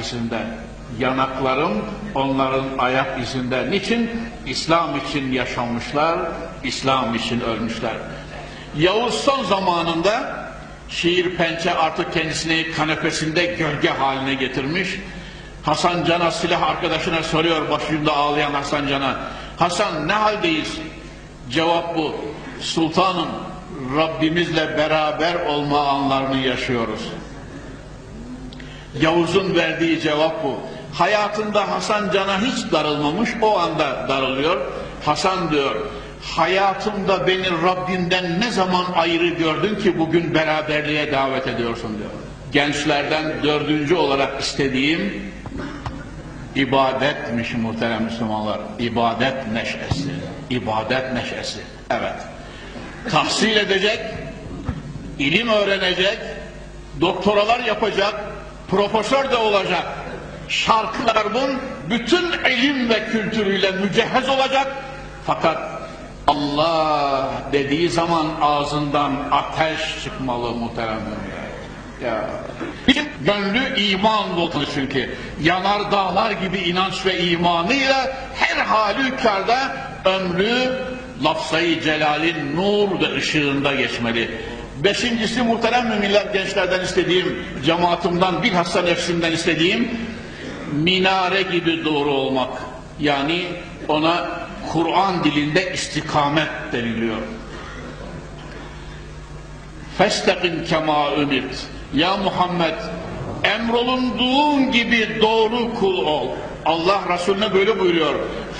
izinde. Yanaklarım onların ayak izinde. Niçin? İslam için yaşamışlar, İslam için ölmüşler. Yavuz son zamanında şiir pençe artık kendisini kanepesinde gölge haline getirmiş. Hasan Can'a silah arkadaşına soruyor başucunda ağlayan Hasan Can'a. Hasan ne haldeyiz? Cevap bu. Sultanım Rabbimizle beraber olma anlarını yaşıyoruz. Yavuz'un verdiği cevap bu. Hayatında Hasan Can'a hiç darılmamış, o anda darılıyor. Hasan diyor, hayatımda beni Rabbimden ne zaman ayrı gördün ki bugün beraberliğe davet ediyorsun diyor. Gençlerden dördüncü olarak istediğim ibadetmiş muhterem Müslümanlar. İbadet neşesi. İbadet neşesi. Evet. Tahsil edecek, ilim öğrenecek, doktoralar yapacak, profesör de olacak. Şarkılarımın bütün ilim ve kültürüyle mücehhez olacak. Fakat Allah dediği zaman ağzından ateş çıkmalı muhterem müminler. Ya. Bizim gönlü iman dolu çünkü. Yanar dağlar gibi inanç ve imanıyla her halükarda ömrü lafzayı celalin nur ve ışığında geçmeli. Beşincisi muhterem müminler gençlerden istediğim, cemaatimden bilhassa nefsimden istediğim minare gibi doğru olmak. Yani ona Kur'an dilinde istikamet deniliyor. Festekin kema ümirt. Ya Muhammed emrolunduğun gibi doğru kul ol. Allah Resulüne böyle buyuruyor.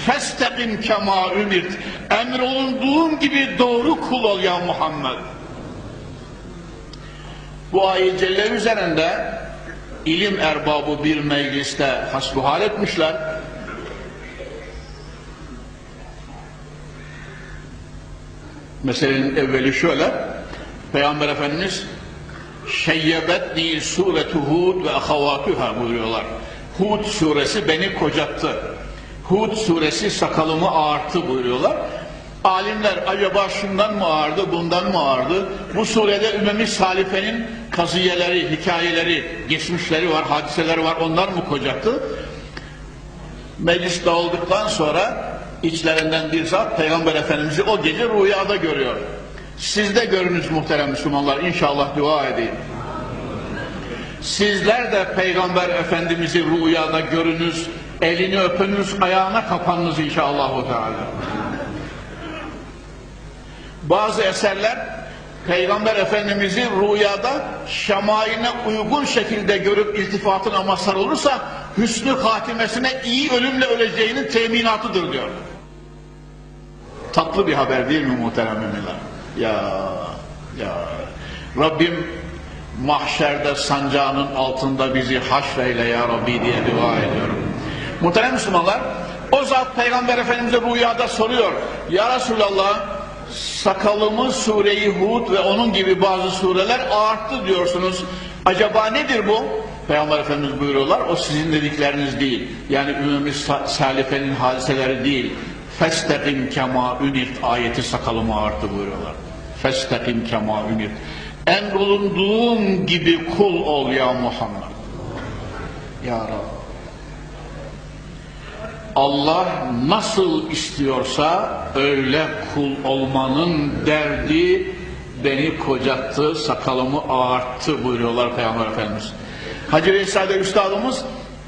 Festekin kema ümirt. Emrolunduğun gibi doğru kul ol ya Muhammed. Bu ayet celle üzerinde ilim erbabı bir mecliste hasbuhal etmişler. Meselenin evveli şöyle. Peygamber Efendimiz Şeyyebetni suretu Hud ve ahavatuha buyuruyorlar. Hud suresi beni kocattı. Hud suresi sakalımı ağarttı buyuruyorlar. Alimler acaba şundan mı ağırdı, bundan mı ağırdı? Bu surede Ümmemi Salife'nin kaziyeleri, hikayeleri, geçmişleri var, hadiseleri var. Onlar mı kocattı? Meclis dağıldıktan sonra içlerinden bir zat Peygamber Efendimiz'i o gece rüyada görüyor. Siz de görünüz muhterem Müslümanlar. İnşallah dua edeyim. Sizler de Peygamber Efendimiz'i rüyada görünüz, elini öpünüz, ayağına kapanınız inşallah. Teala. Bazı eserler Peygamber Efendimiz'i rüyada şemaine uygun şekilde görüp iltifatına mazhar olursa hüsnü hatimesine iyi ölümle öleceğinin teminatıdır diyor. Tatlı bir haber değil mi muhterem müminler? Ya ya Rabbim mahşerde sancağının altında bizi haşreyle ya Rabbi diye dua ediyorum. Muhterem Müslümanlar o zat Peygamber Efendimiz'e rüyada soruyor. Ya Resulallah sakalımı sureyi Hud ve onun gibi bazı sureler arttı diyorsunuz. Acaba nedir bu? Peygamber Efendimiz buyuruyorlar. O sizin dedikleriniz değil. Yani Ümmü Salife'nin hadiseleri değil. Festekim kema ünirt ayeti sakalımı arttı buyuruyorlar. Festekim kema ünirt. Emrolunduğun gibi kul ol ya Muhammed. Ya Rabbi. Allah nasıl istiyorsa öyle kul olmanın derdi beni kocattı, sakalımı ağarttı buyuruyorlar Peygamber Efendimiz. Hacı Veysade Üstadımız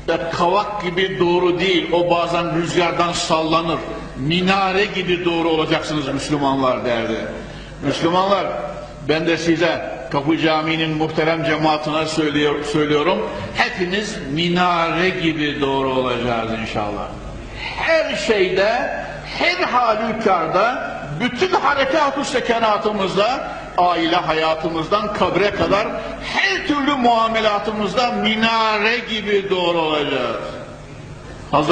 da kavak gibi doğru değil, o bazen rüzgardan sallanır. Minare gibi doğru olacaksınız Müslümanlar derdi. Müslümanlar, ben de size Kapı Camii'nin muhterem cemaatine söylüyor, söylüyorum. Hepiniz minare gibi doğru olacağız inşallah her şeyde, her halükarda, bütün harekat-ı sekenatımızda, aile hayatımızdan kabre kadar her türlü muamelatımızda minare gibi doğru olacağız. Hazır